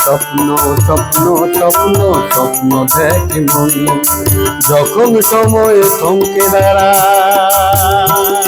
স্বপ্ন স্বপ্ন স্বপ্ন স্বপ্ন দেখে যখন সময় থমকে দাঁড়ায়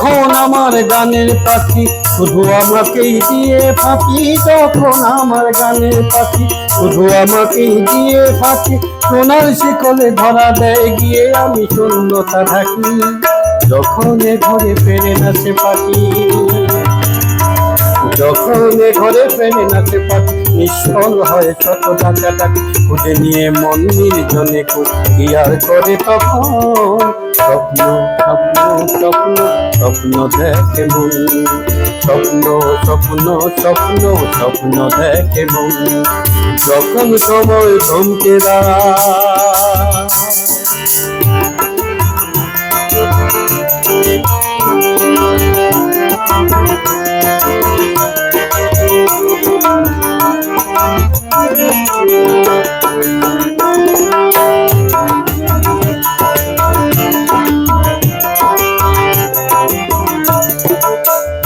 যখন আমার গানের পাখি, শুধু আমাকেই দিয়ে ফাঁকি, যখন আমার গানের পাখি, শুধু আমাকেই দিয়ে ফাঁকি, সোনার শিকলে ধরা দেয় গিয়ে আমি শূন্যতা থাকি যখন ঘরে ফেরে সে পাখি। যখন ঘরে ফেরে না সে পাখি নিষ্ফল হয় শত টাকা টাকি খুঁজে নিয়ে মন নির্জনে কি আর করে তখন স্বপ্ন স্বপ্ন স্বপ্ন স্বপ্ন দেখে মন। স্বপ্ন স্বপ্ন স্বপ্ন স্বপ্ন দেখে মন। যখন সময় থমকে দাঁড়ায়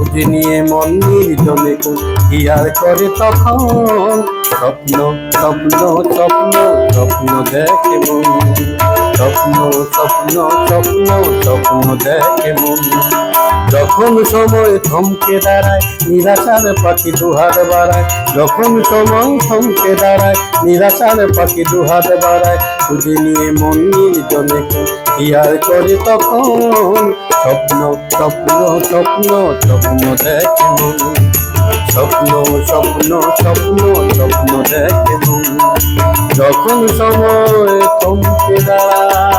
খুঁজে নিয়ে মন নির্জনে আর করে তখন স্বপ্ন স্বপ্ন স্বপ্ন স্বপ্ন দেখে মন। স্বপ্ন স্বপ্ন স্বপ্ন স্বপ্ন দেখে মন। যখন সময় থমকে দাঁড়ায়, নিরাশার পাখি দুহাত বাড়ায়। যখন সময় থমকে দাঁড়ায়, নিরাশার পাখি দুহাত বাড়ায়। খুঁজে নিয়ে মন নির্জনে কি করে তখন? স্বপ্ন স্বপ্ন স্বপ্ন স্বপ্ন দেখে মন। স্বপ্ন স্বপ্ন স্বপ্ন স্বপ্ন দেখে মন। যখন সময় থমকে দাঁড়ায়।